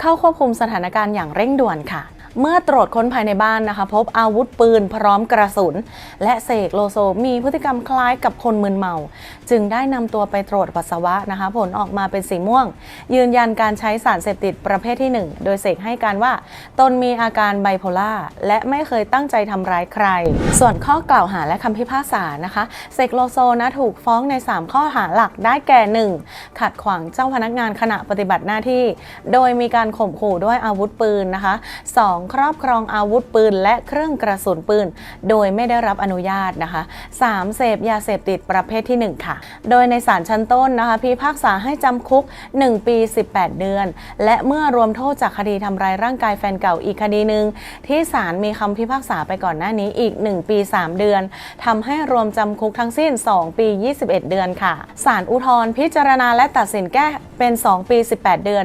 เข้าควบคุมสถานการณ์อย่างเร่งด่วนค่ะ เมื่อตรวจค้นภายในบ้านนะคะ พบอาวุธปืนพร้อมกระสุน และเสกโลโซมีพฤติกรรมคล้ายกับคนมึนเมา จึงได้นำตัวไปตรวจปัสสาวะนะคะ ผลออกมาเป็นสีม่วง ยืนยันการใช้สารเสพติดประเภทที่ 1 โดยเสกให้การว่า ตนมีอาการไบโพล่าและไม่เคยตั้งใจทำร้ายใคร ส่วนข้อกล่าวหาและคำพิพากษานะคะเสกโลโซนะถูกฟ้องใน 3 ข้อหาหลักได้แก่ 1. ขัดขวางเจ้าพนักงานขณะปฏิบัติหน้าที่ โดยมีการข่มขู่ด้วยอาวุธปืนนะคะ 2. ครอบครองอาวุธปืน และเครื่องกระสุนปืน โดยไม่ได้รับอนุญาตนะคะ 3. เสพยาเสพติดประเภทที่ 1 ค่ะ โดยในศาลชั้นต้นนะคะพิพากษาให้จำคุก 1 ปี 18 เดือน และเมื่อรวมโทษจากคดีทำร้ายร่างกายแฟนเก่าอีกคดีหนึ่งที่ศาลมีคำพิพากษาไปก่อนหน้านี้อีก 1 ปี 3 เดือนทำให้รวมจำคุกทั้งสิ้น 2 ปี 21 เดือนค่ะศาลอุทธรณ์พิจารณาและตัดสินแก้เป็น 2 ปี 18 เดือน